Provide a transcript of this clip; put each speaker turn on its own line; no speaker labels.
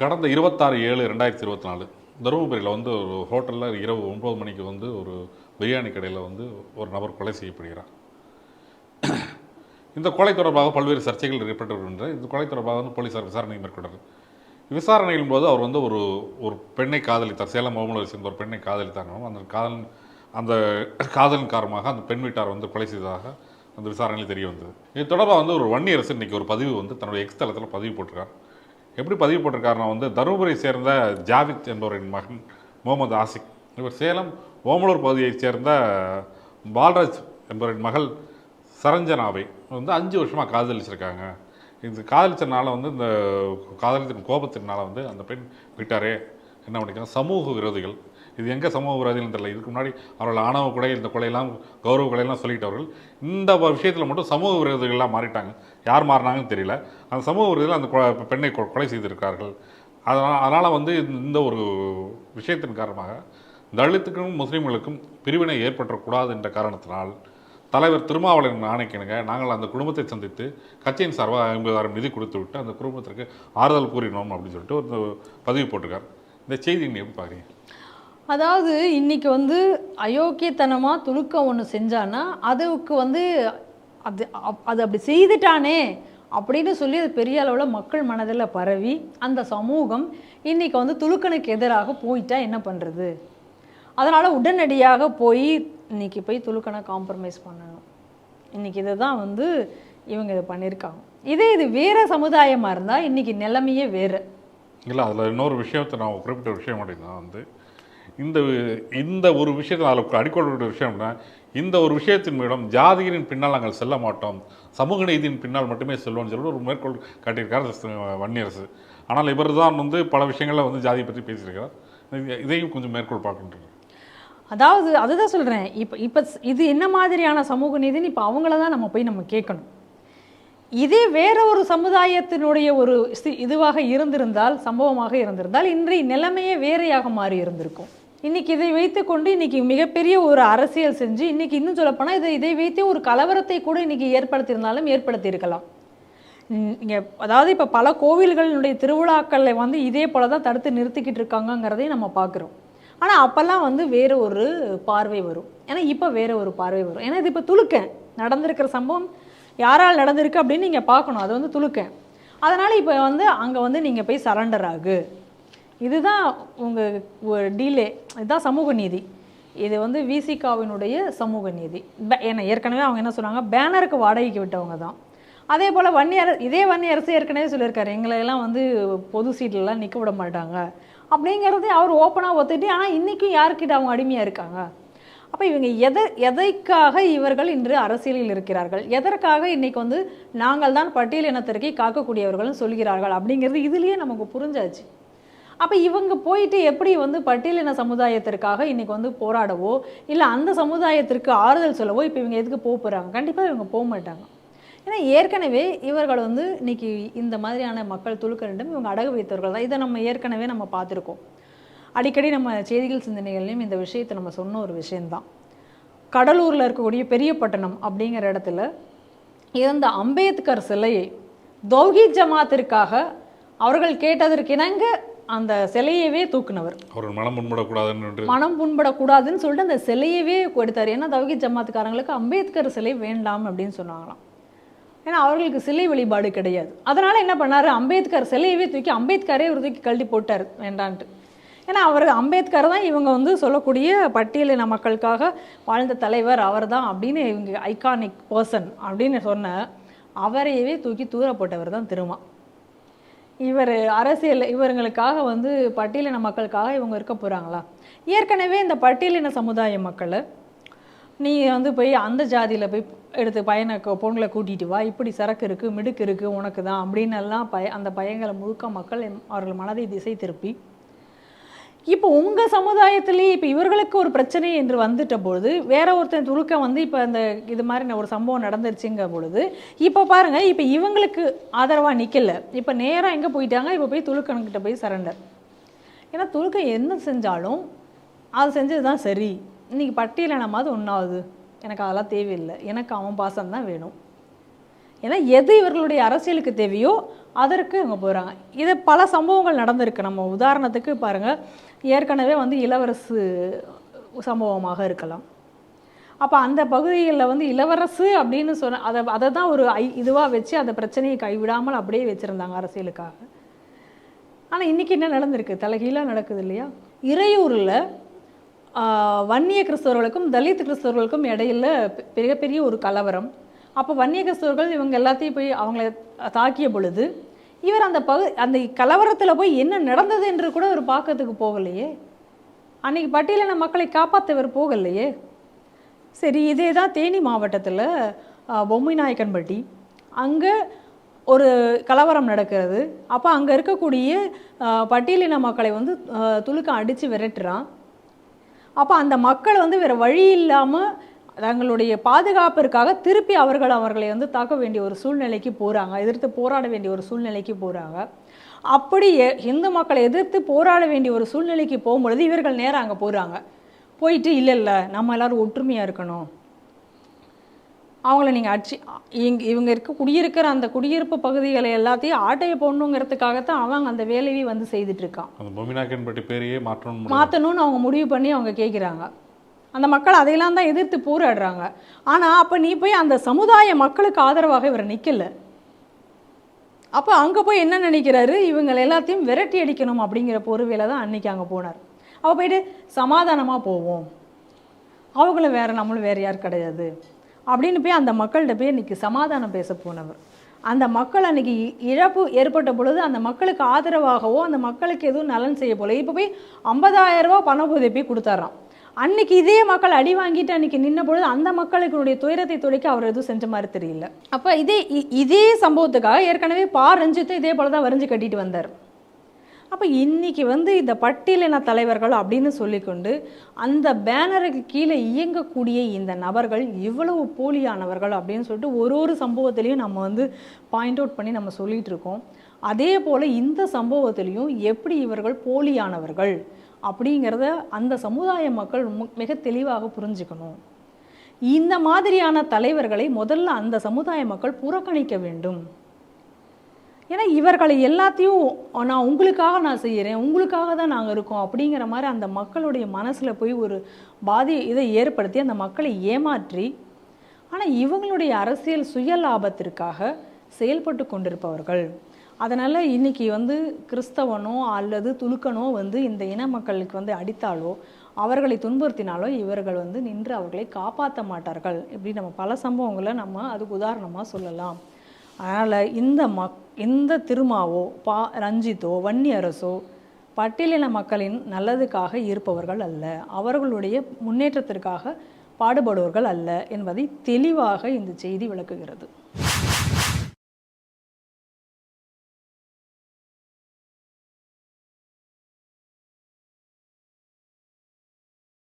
கடந்த இருபத்தாறு ஏழு ரெண்டாயிரத்தி இருபத்தி நாலு தருமபுரியில் வந்து ஒரு ஹோட்டலில் இரவு ஒன்பது மணிக்கு வந்து ஒரு பிரியாணி கடையில் வந்து ஒரு நபர் கொலை செய்யப்படுகிறார். இந்த கொலை தொடர்பாக பல்வேறு சர்ச்சைகள் ஏற்பட்டு வருகின்ற இந்த கொலை தொடர்பாக வந்து போலீஸார் விசாரணை மேற்கொண்டார் விசாரணையின் போது அவர் வந்து ஒரு ஒரு பெண்ணை காதலித்தார். சேலம் ஓமலூரை சேர்ந்த ஒரு பெண்ணை காதலித்தாங்க அந்த காதல் அந்த காதலின் காரணமாக அந்த பெண் வீட்டார் வந்து கொலை செய்ததாக அந்த விசாரணையில் தெரிய வந்தது இது தொடர்பாக வந்து ஒரு வன்னியரசு இன்றைக்கி ஒரு பதிவு வந்து தன்னுடைய எக்ஸ் தளத்தில் பதிவு போட்டிருக்கார். எப்படி பதிவு போட்டிருக்காருன்னா வந்து தருமபுரியை சேர்ந்த ஜாவித் என்பவரின் மகன் முகமது ஆசிக். இவர் சேலம் ஓமலூர் பகுதியைச் சேர்ந்த பால்ராஜ் என்பவரின் மகள் சரஞ்சனாவை வந்து அஞ்சு வருஷமாக காதலிச்சிருக்காங்க. இது காதலிச்சனால வந்து இந்த காதலித்தின் கோபத்தினால வந்து அந்த பெண் விட்டாரே. என்ன பண்ணிக்கிறாங்க சமூக விரோதிகள். இது எங்கே சமூக விரோதிகள் தெரியல. இதுக்கு முன்னாடி அவர்கள் ஆணவ கொலை இந்த கொலையெல்லாம் கௌரவ கொலையெல்லாம் சொல்லிட்டவர்கள் இந்த விஷயத்தில் மட்டும் சமூக விரோதிகள்லாம் மாறிட்டாங்க. யார் மாறினாங்கன்னு தெரியல. அந்த சமூக விரோதிகள் அந்த பெண்ணை கொ- கொலை செய்திருக்கிறார்கள். அதனால் அதனால் வந்து இந்த- இந்த ஒரு விஷயத்தின் காரணமாக தலித்துக்கும் முஸ்லீம்களுக்கும் பிரிவினை ஏற்பட்டக்கூடாது என்ற காரணத்தினால் தலைவர் திருமாவளவன் ஆணைக்கிணங்க நாங்கள் அந்த குடும்பத்தை சந்தித்து கட்சியின் சார்பாக ஐம்பதாயிரம் நிதி கொடுத்து விட்டு அந்த குடும்பத்திற்கு ஆறுதல் கூறினோம் அப்படின்னு சொல்லிட்டு ஒரு பதிவு போட்டிருக்கார். இந்த செய்தி நீங்கள் எப்படி பார்க்குறீங்க?
அதாவது இன்னைக்கு வந்து அயோக்கியத்தனமாக துலுக்கம் ஒன்று செஞ்சான்னா அதுக்கு வந்து அது அப்- அது அப்படி செய்துட்டானே அப்படின்னு சொல்லி அது பெரிய அளவில் மக்கள் மனதில் பரவி அந்த சமூகம் இன்னைக்கு வந்து துலுக்கனுக்கு எதிராக போயிட்டா என்ன பண்ணுறது அதனால் உடனடியாக போய் இன்னைக்கு போய் துலுக்கனை காம்ப்ரமைஸ் பண்ணணும். இன்னைக்கு இதை தான் வந்து இவங்க இதை பண்ணியிருக்காங்க இதே இது வேறு சமுதாயமாக இருந்தால் இன்றைக்கி நிலைமையே வேறு.
இல்லை அதில் இன்னொரு விஷயத்தை நான் குறிப்பிட்ட விஷயம் அப்படின்னா வந்து இந்த இந்த ஒரு விஷயத்தை அதில் அடிக்கொள்ள விஷயம் அப்படின்னா இந்த ஒரு விஷயத்தின் மூலம் ஜாதியின் பின்னால் நாங்கள் செல்ல மாட்டோம். சமூக நீதியின் பின்னால் மட்டுமே செல்வோம்னு சொல்லிட்டு ஒரு மேற்கோள் காட்டியிருக்கார் வன்னியரசு ஆனால் இவர் தான் வந்து பல விஷயங்களில் வந்து ஜாதியை பற்றி பேசியிருக்கிறார். இதையும் கொஞ்சம் மேற்கோள் பார்க்கின்றது
அதாவது அதுதான் சொல்கிறேன் இப்போ இப்போ இது என்ன மாதிரியான சமூக நீதின்னு இப்போ அவங்கள தான் நம்ம போய் நம்ம கேட்கணும். இதே வேற ஒரு சமுதாயத்தினுடைய ஒரு இதுவாக இருந்திருந்தால் சம்பவமாக இருந்திருந்தால் இன்றைய நிலைமையே வேறையாக மாறி இருந்திருக்கும். இன்னைக்கு இதை வைத்து கொண்டு இன்னைக்கு மிகப்பெரிய ஒரு அரசியல் செஞ்சு இன்னைக்கு இன்னும் சொல்லப்போனால் இதை இதை வைத்தே ஒரு கலவரத்தை கூட இன்னைக்கு ஏற்படுத்தியிருந்தாலும் ஏற்படுத்தியிருக்கலாம். இங்கே அதாவது இப்போ பல கோவில்களினுடைய திருவிழாக்களை வந்து இதே போல தான் தடுத்து நிறுத்திக்கிட்டு இருக்காங்கங்கிறதையும் நம்ம பார்க்குறோம். ஆனால் அப்போல்லாம் வந்து வேறு ஒரு பார்வை வரும். ஏன்னா இப்போ வேறு ஒரு பார்வை வரும். ஏன்னா இது இப்போ துளுக்கேன் நடந்திருக்கிற சம்பவம் யாரால் நடந்திருக்கு அப்படின்னு நீங்கள் பார்க்கணும். அது வந்து துளுக்கேன் அதனால் இப்போ வந்து அங்கே வந்து நீங்கள் போய் சரண்டர் ஆகு இதுதான் உங்கள் டீலே இதுதான் சமூக நீதி. இது வந்து விசிகாவினுடைய சமூக நீதி. ஏன்னா ஏற்கனவே அவங்க என்ன சொன்னாங்க? பேனருக்கு வாடகைக்கு விட்டவங்க தான். அதே போல் வன்னியர் இதே வன்னியரசு ஏற்கனவே சொல்லியிருக்காரு. எங்களை எல்லாம் வந்து பொது சீட்லலாம் நிற்க விட மாட்டாங்க. அப்படிங்கிறது அவர் ஓப்பனாக ஒத்துட்டு ஆனால் இன்றைக்கும் யாருக்கிட்ட அவங்க அடிமையாக இருக்காங்க? அப்போ இவங்க எதை எதைக்காக இவர்கள் இன்று அரசியலில் இருக்கிறார்கள்? எதற்காக இன்றைக்கி வந்து நாங்கள் தான் பட்டியல் இனத்திற்கு காக்கக்கூடியவர்கள்னு சொல்கிறார்கள்? அப்படிங்கிறது இதுலேயே நமக்கு புரிஞ்சாச்சு. அப்போ இவங்க போயிட்டு எப்படி வந்து பட்டியலின சமுதாயத்திற்காக இன்னைக்கு வந்து போராடவோ இல்லை அந்த சமுதாயத்திற்கு ஆறுதல் சொல்லவோ இப்போ இவங்க எதுக்கு போக போகிறாங்க கண்டிப்பாக இவங்க போக மாட்டாங்க. ஏன்னா ஏற்கனவே இவர்கள் வந்து இன்னைக்கு இந்த மாதிரியான மக்கள் துளுக்கரண்டும் இவங்க அடகு வைத்தவர்கள் தான். இதை நம்ம ஏற்கனவே நம்ம பார்த்துருக்கோம். அடிக்கடி நம்ம செய்திகள் சிந்தனைகள்லையும் இந்த விஷயத்தை நம்ம சொன்ன ஒரு விஷயந்தான் கடலூரில் இருக்கக்கூடிய பெரியப்பட்டணம் அப்படிங்கிற இடத்துல இருந்த அம்பேத்கர் சிலையை தௌஹி ஜமாத்திற்காக அவர்கள் கேட்டதற்கு இணங்க அந்த சிலையவே தூக்குனவர்.
அவர்கள் மனம் முன்படக்கூடாதுன்னு என்று.
மனம் புண்படக்கூடாதுன்னு சொல்லிட்டு அந்த சிலையவே கொடுத்தாரு ஏன்னா தௌஹீத் ஜமாத்துக்காரங்களுக்கு அம்பேத்கர் சிலை வேண்டாம் அப்படின்னு சொன்னாங்களாம். ஏன்னா அவர்களுக்கு சிலை வழிபாடு கிடையாது. அதனால என்ன பண்ணாரு? அம்பேத்கர் சிலையவே தூக்கி அம்பேத்கரே ஒரு தூக்கி கழட்டி போட்டார். வேண்டான்ட்டு. ஏன்னா அவர் அம்பேத்கர் தான் இவங்க வந்து சொல்லக்கூடிய பட்டியலின மக்களுக்காக வாழ்ந்த தலைவர் அவர் தான் அப்படின்னு இவங்க ஐகானிக் பர்சன் அப்படின்னு சொன்ன அவரையவே தூக்கி தூர போட்டவர் தான் திருமா. இவர் அரசியல் இவர்களுக்காக வந்து பட்டியலின மக்களுக்காக இவங்க இருக்க போகிறாங்களா ஏற்கனவே இந்த பட்டியலின சமுதாய மக்களை நீ வந்து போய் அந்த ஜாதியில் போய் எடுத்து பையனை பொண்களை கூட்டிகிட்டு வா. இப்படி சரக்கு இருக்குது மிடுக்கு இருக்குது உனக்கு தான். அப்படின்னு எல்லாம் பய அந்த பையங்களை முழுக்க மக்கள் அவர்கள் மனதை திசை திருப்பி இப்போ உங்கள் சமுதாயத்திலேயே இப்போ இவர்களுக்கு ஒரு பிரச்சனை என்று வந்துட்ட பொழுது வேற ஒருத்தன் துருக்க வந்து இப்போ இந்த இது மாதிரி ஒரு சம்பவம் நடந்துருச்சுங்க பொழுது இப்போ பாருங்கள் இப்போ இவங்களுக்கு ஆதரவாக நிற்கல இப்போ நேராக எங்கே போயிட்டாங்க? இப்போ போய் துலுக்கன்கிட்ட போய் சரண்டர். ஏன்னா துலுக்கம் என்ன செஞ்சாலும் அது செஞ்சது தான் சரி. இன்னைக்கு பட்டியலினமாவது ஒன்றாவது எனக்கு அதெல்லாம் தேவையில்லை. எனக்கு அவன் பாசம் தான் வேணும். ஏன்னா எது இவர்களுடைய அரசியலுக்கு தேவையோ அதற்கு அங்கே போகிறாங்க இது பல சம்பவங்கள் நடந்திருக்கு. நம்ம உதாரணத்துக்கு பாருங்கள் ஏற்கனவே வந்து இளவரசு சம்பவமாக இருக்கலாம். அப்போ அந்த பகுதிகளில் வந்து இளவரசு அப்படின்னு சொன்ன அதை அதை தான் ஒரு ஐ இதுவாக வச்சு அந்த பிரச்சனையை கைவிடாமல் அப்படியே வச்சுருந்தாங்க அரசியலுக்காக. ஆனால் இன்றைக்கி என்ன நடந்திருக்கு? தலைகீழாக நடக்குது இல்லையா? இறையூரில் வன்னிய கிறிஸ்தவர்களுக்கும் தலித் கிறிஸ்தவர்களுக்கும் இடையில பெ- மிகப்பெரிய ஒரு கலவரம். அப்போ வன்னிய இவங்க எல்லாத்தையும் போய் அவங்கள தாக்கிய பொழுது இவர் அந்த பகு அந்த கலவரத்தில் போய் என்ன நடந்தது என்று கூட அவர் பார்க்கறதுக்கு போகலையே. அன்னைக்கு பட்டியலின மக்களை காப்பாற்ற இவர் போகலையே. சரி இதே தான் தேனி மாவட்டத்தில் பொம்மை நாயக்கன்பட்டி அங்கே ஒரு கலவரம் நடக்கிறது. அப்போ அங்கே இருக்கக்கூடிய பட்டியலின மக்களை வந்து துலுக்கம் அடித்து விரட்டுறான். அப்போ அந்த மக்கள் வந்து வேறு வழி இல்லாமல் தங்களுடைய பாதுகாப்பிற்காக திருப்பி அவர்கள் அவர்களை வந்து தாக்க வேண்டிய ஒரு சூழ்நிலைக்கு போகிறாங்க எதிர்த்து போராட வேண்டிய ஒரு சூழ்நிலைக்கு போகிறாங்க அப்படி இந்து மக்களை எதிர்த்து போராட வேண்டிய ஒரு சூழ்நிலைக்கு போகும்பொழுது இவர்கள் நேரா அங்கே போகிறாங்க போயிட்டு இல்லை இல்லை நம்ம எல்லாரும் ஒற்றுமையாக இருக்கணும். அவங்கள நீங்கள் அடிச்சு இங்க இவங்க இருக்க குடியிருக்கிற அந்த குடியிருப்பு பகுதிகளை எல்லாத்தையும் ஆட்டையை போடணுங்கிறதுக்காகத்தான் அவங்க அந்த வேலையை வந்து செய்துட்டு இருக்கான் மாற்றணும்னு அவங்க முடிவு பண்ணி அவங்க கேட்குறாங்க அந்த மக்கள் அதையெல்லாம் தான் எதிர்த்து போராடுறாங்க. ஆனால் அப்போ நீ போய் அந்த சமுதாய மக்களுக்கு ஆதரவாக இவர் நிற்கல அப்போ அங்கே போய் என்ன நினைக்கிறாரு? இவங்களை எல்லாத்தையும் விரட்டி அடிக்கணும் அப்படிங்கிற பொறுவையில் தான் அன்னைக்கு அங்கே போனார். அவள் போயிட்டு சமாதானமாக போவோம். அவங்களும் வேறு நம்மளும் வேறு யார் கிடையாது அப்படின்னு போய் அந்த மக்கள்கிட்ட போய் இன்றைக்கி சமாதானம் பேச போனவர். அந்த மக்கள் அன்றைக்கி இழப்பு ஏற்பட்ட பொழுது அந்த மக்களுக்கு ஆதரவாகவோ அந்த மக்களுக்கு எதுவும் நலன் செய்ய போல. இப்போ போய் 50000 ரூபாய் பண உதவி கொடுத்தாராம். அன்னைக்கு இதே மக்கள் அடி வாங்கிட்டு அன்னைக்கு நின்ன பொழுது அந்த மக்களுடைய துயரத்தை துடைக்க அவர் எதுவும் செஞ்ச மாதிரி தெரியல. அப்போ இதே இ- இதே சம்பவத்துக்காக ஏற்கனவே பா ரஞ்சித்தும் இதே போல தான் வரைஞ்சு கட்டிட்டு வந்தார். அப்போ இன்னைக்கு வந்து இந்த பட்டியலின தலைவர்கள் அப்படின்னு சொல்லிக்கொண்டு அந்த பேனருக்கு கீழே இயங்கக்கூடிய இந்த நபர்கள் இவ்வளவு போலியானவர்கள் அப்படின்னு சொல்லிட்டு ஒரு ஒரு சம்பவத்திலையும் நம்ம வந்து பாயிண்ட் அவுட் பண்ணி நம்ம சொல்லிட்டு இருக்கோம். அதே போல் இந்த சம்பவத்திலையும் எப்படி இவர்கள் போலியானவர்கள் அப்படிங்கிறத அந்த சமுதாய மக்கள் மிக தெளிவாக புரிஞ்சுக்கணும். இந்த மாதிரியான தலைவர்களை முதல்ல அந்த சமுதாய மக்கள் புறக்கணிக்க வேண்டும். ஏன்னா இவர்களை எல்லாத்தையும் நான் உங்களுக்காக நான் செய்கிறேன் உங்களுக்காக தான் நாங்கள் இருக்கோம் அப்படிங்கிற மாதிரி அந்த மக்களுடைய மனசில் போய் ஒரு பாதி இதை ஏற்படுத்தி அந்த மக்களை ஏமாற்றி ஆனால் இவங்களுடைய அரசியல் சுய லாபத்திற்காக செயல்பட்டு கொண்டிருப்பவர்கள். அதனால் இன்னைக்கு வந்து கிறிஸ்தவனோ அல்லது துலுக்கனோ வந்து இந்த இன மக்களுக்கு வந்து அடித்தாலோ அவர்களை துன்புறுத்தினாலோ இவர்கள் வந்து நின்று அவர்களை காப்பாற்ற மாட்டார்கள் இப்படி நம்ம பல சம்பவங்களை நம்ம அதுக்கு உதாரணமாக சொல்லலாம். அதனால் இந்த மக் இந்த திருமாவோ பா ரஞ்சித்தோ வன்னி அரசோ பட்டியலின மக்களின் நல்லதுக்காக இருப்பவர்கள் அல்ல. அவர்களுடைய முன்னேற்றத்திற்காக பாடுபடுவர்கள் அல்ல என்பதை தெளிவாக இந்த செய்தி விளக்குகிறது.